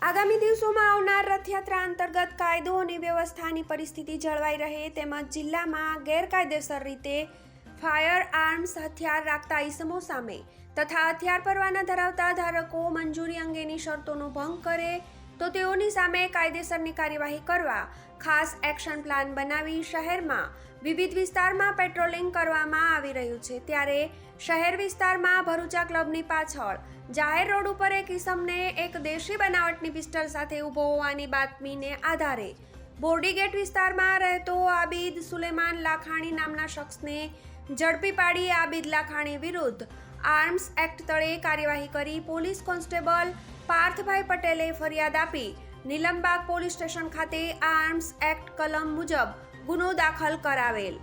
આગામી દિવસોમાં આવનાર રથયાત્રા અંતર્ગત કાયદો અને વ્યવસ્થાની પરિસ્થિતિ જળવાઈ રહે તેમજ જિલ્લામાં ગેરકાયદેસર રીતે ફાયર આર્મ્સ હથિયાર રાખતા ઈસમો સામે તથા હથિયાર પરવાના ધરાવતા ધારકો મંજૂરી અંગેની શરતોનો ભંગ કરે તો તેઓની સામે કાયદેસરની કાર્યવાહી કરવા ખાસ એક્શન પ્લાન બનાવી શહેરમાં વિવિધ વિસ્તારમાં પેટ્રોલિંગ કરવામાં આવી રહ્યું છે. ત્યારે શહેર વિસ્તારમાં ભરૂચા ક્લબની પાછળ જાહેર રોડ ઉપર એક ઇસમને એક દેશી બનાવટની પિસ્ટલ સાથે ઊભો હોવાની બાતમીને આધારે બોર્ડીગેટ વિસ્તારમાં રહેતો આબિદ સુલેમાન લાખાણી નામના શખ્સને ઝડપી પાડી આબિદ લાખાણી વિરુદ્ધ આર્મ્સ એક્ટ તળે કાર્યવાહી કરી પોલીસ કોન્સ્ટેબલ પાર્થભાઈ પટેલે ફરિયાદ આપી. નીલમબાગ પોલીસ સ્ટેશન ખાતે આર્મ્સ એક્ટ કલમ મુજબ ગુનો દાખલ કરાવેલ.